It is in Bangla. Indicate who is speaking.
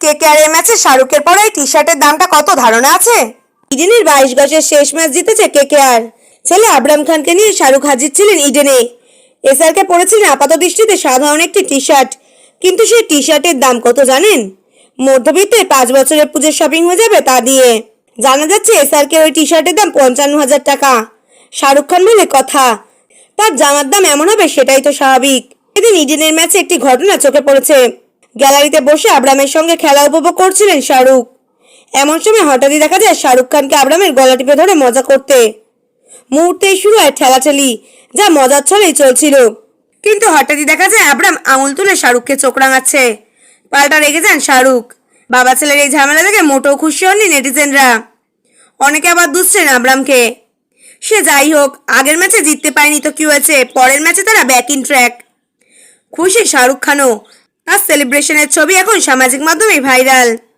Speaker 1: কে কে আর ম্যাচে শাহরুখের পরে এই টি শার্টের দামটা কত ধারণা আছে? ইডেনের বাইশ গজের শেষ ম্যাচ জিতেছে কে কে আর। ছেলে আবরাম খানকে নিয়ে শাহরুখ হাজির ছিলেন ইডেনে। এসআরকে পরেছিলেন আপাত দৃষ্টিতে সাধারণ একটি টি শার্ট কিন্তু সেই টি শার্টের দাম কত জানেন? মধ্যবিত্তে পাঁচ বছরের পুজোর শপিং হয়ে যাবে তা দিয়ে। জানা যাচ্ছে এসআরকে ওই টি শার্টের দাম পঞ্চান্ন হাজার টাকা। শাহরুখ খান বলে কথা। তার জামার দাম এমন হবে সেটাই তো স্বাভাবিক। এদিন ইডেনের ম্যাচে একটি ঘটনা চোখে পড়েছে। গ্যালারিতে বসে আবরামের সঙ্গে খেলা উপভোগ করছিলেন শাহরুখ। এমন সময় হঠাৎই দেখা যায় শাহরুখ খানকে আবরামের গলা টিপে ধরে মজা করতে। মুহূর্তেই শুরু হয় ঠেলাঠেলি, যা মজার ছলেই চলছিল। কিন্তু হঠাৎই দেখা যায় আবরাম আঙুল তুলে শাহরুখকে চোখ রাঙাচ্ছে। পাল্টা রেগে যান শাহরুখ। বাবা ছেলের এই ঝামেলা দেখে মোটেও খুশি হননি নেটিজেনরা। অনেকে আবার দুষছেন আবরামকে। সে যাই হোক, আগের ম্যাচে জিততে পারেনি তো কি হয়েছে, পরের ম্যাচে তারা ব্যাক ইন ট্র্যাক খুশি শাহরুখ খানও তার সেলিব্রেশনের ছবি এখন সামাজিক মাধ্যমে ভাইরাল